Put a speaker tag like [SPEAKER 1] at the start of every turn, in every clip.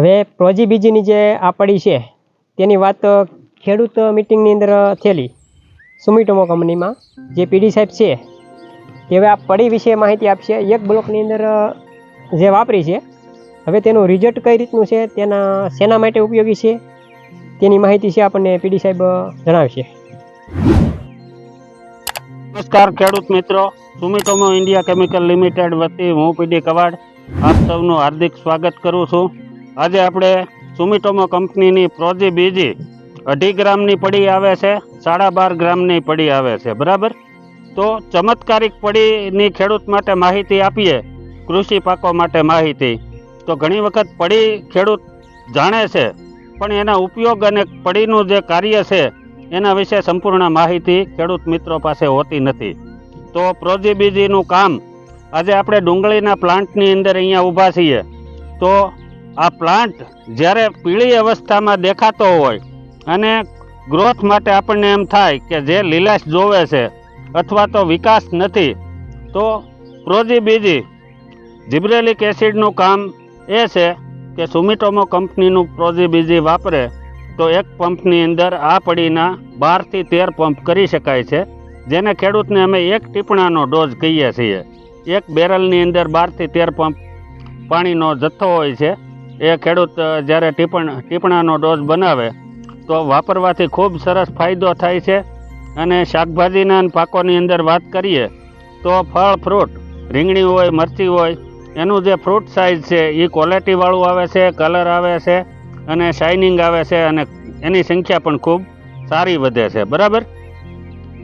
[SPEAKER 1] હવે પ્રોજી બીજીની જે આ પડી છે, તેની વાત ખેડૂત મિટિંગની અંદર થયેલી. સુમિટોમો કંપનીમાં, જે પીડી સાહેબ છે તે હવે આ પડી વિશે માહિતી આપશે. એક બ્લોકની અંદર જે વાપરી છે, હવે તેનું રિઝલ્ટ કઈ રીતનું છે, તેના, શેના માટે ઉપયોગી છે, તેની માહિતી છે આપણને પીડી સાહેબ જણાવશે.
[SPEAKER 2] નમસ્કાર ખેડૂત મિત્રો. સુમિટોમો ઇન્ડિયા કેમિકલ લિમિટેડ વતી હું પીડી કવાડ. આપ સૌનું હાર્દિક સ્વાગત કરું છું. આજે આપણે સુમિટોમો કંપનીની પ્રોજી બીજી અઢી ગ્રામની પડી આવે છે, સાડા બાર ગ્રામની પડી આવે છે, બરાબર? તો ચમત્કારિક પડીની ખેડૂત માટે માહિતી આપીએ, કૃષિ પાકો માટે માહિતી. તો ઘણી વખત પડી ખેડૂત જાણે છે, પણ એના ઉપયોગ અને પડીનું જે કાર્ય છે, એના વિશે સંપૂર્ણ માહિતી ખેડૂત મિત્રો પાસે હોતી નથી. તો પ્રોજીબીજીનું કામ, આજે આપણે ડુંગળીના પ્લાન્ટની અંદર અહીંયા ઊભા છીએ. તો આ પ્લાન્ટ જ્યારે પીળી અવસ્થામાં દેખાતો હોય અને ગ્રોથ માટે આપણને એમ થાય કે જે લીલાશ જોવે છે અથવા તો વિકાસ નથી, તો પ્રોજીબીજી જીબ્રેલિક એસિડનું કામ એ છે કે સુમિટોમો કંપનીનું પ્રોજીબીજી વાપરે તો એક પંપની અંદર આ પડીના બારથી તેર પંપ કરી શકાય છે, જેને ખેડૂતને અમે એક ટીપણાનો ડોઝ કહીએ છીએ. એક બેરલની અંદર બારથી તેર પંપ પાણીનો જથ્થો હોય છે એ ખેડૂત જ્યારે ટીપણ, ટીપણાનો ડોઝ બનાવે, તો વાપરવાથી ખૂબ સરસ ફાયદો થાય છે. અને શાકભાજીના પાકોની અંદર વાત કરીએ, તો ફળ, ફ્રૂટ, રીંગણી હોય, મરચી હોય, એનું જે ફ્રૂટ સાઇઝ છે એ ક્વોલિટીવાળું આવે છે કલર આવે છે, અને શાઇનિંગ આવે છે, અને એની સંખ્યા પણ ખૂબ સારી વધે છે. બરાબર?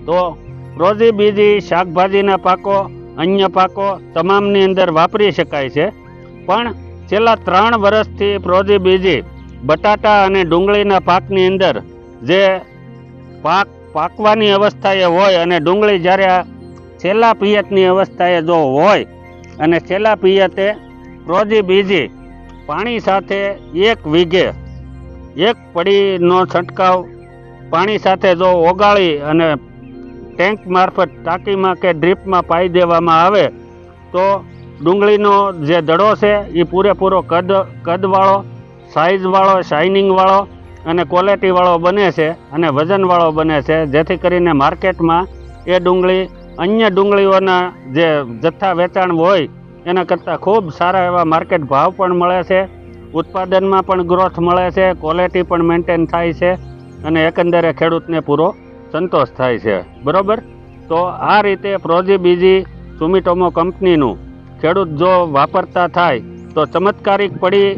[SPEAKER 2] તો રોજી બીજી શાકભાજીના પાકો, અન્ય પાકો તમામની અંદર વાપરી શકાય છે. પણ છેલ્લા ત્રણ વર્ષથી પ્રોજી બીજી બટાટા અને ડુંગળીના પાકની અંદર જે પાક પાકવાની અવસ્થાએ હોય અને ડુંગળી જ્યારે છેલ્લા પિયતની અવસ્થાએ જો હોય અને છેલ્લા પિયતે પ્રોજી બીજી પાણી સાથે એક વીઘે એક પડીનો છંટકાવ પાણી સાથે જો ઓગાળી અને ટેન્ક મારફત ટાંકીમાં કે ડ્રીપમાં પાઈ દેવામાં આવે તો ડુંગળીનો જે દડો છે એ પૂરેપૂરો કદ, કદવાળો સાઇઝવાળો શાઇનિંગવાળો અને ક્વોલિટીવાળો બને છે અને વજનવાળો બને છે. જેથી કરીને માર્કેટમાં એ ડુંગળી, અન્ય ડુંગળીઓના જે જથ્થા વેચાણ હોય, એના કરતાં ખૂબ સારા એવા માર્કેટ ભાવ પણ મળે છે. ઉત્પાદનમાં પણ ગ્રોથ મળે છે ક્વોલિટી પણ મેન્ટેન થાય છે અને એકંદરે ખેડૂતને પૂરો સંતોષ થાય છે. બરાબર? તો આ રીતે પ્રોજી બીજી સુમિટોમો કંપનીનું ખેડૂત જો વાપરતા થાય, તો ચમત્કારિક પડી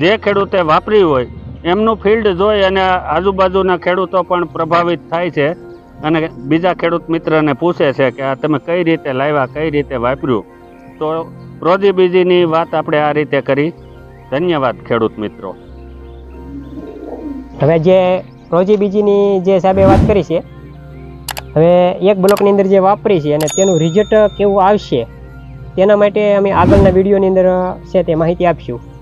[SPEAKER 2] જે ખેડૂતે વાપરી હોય, એમનું ફિલ્ડ જોઈ અને આજુબાજુના ખેડૂતો પણ પ્રભાવિત થાય છે. અને બીજા ખેડૂત મિત્રને પૂછે છે કે આ તમે કઈ રીતે લાવ્યા, કઈ રીતે વાપર્યું? તો રોજી બીજીની વાત આપણે આ રીતે કરી. ધન્યવાદ ખેડૂત મિત્રો.
[SPEAKER 1] હવે જે રોજી બીજીની જે સાહેબે વાત કરી છે, હવે એક બ્લોકની અંદર જે વાપરી છે અને તેનું રિઝલ્ટ કેવું આવશે? તેના માટે અમે આગળના વિડીયોની અંદર છે તે માહિતી આપીશું.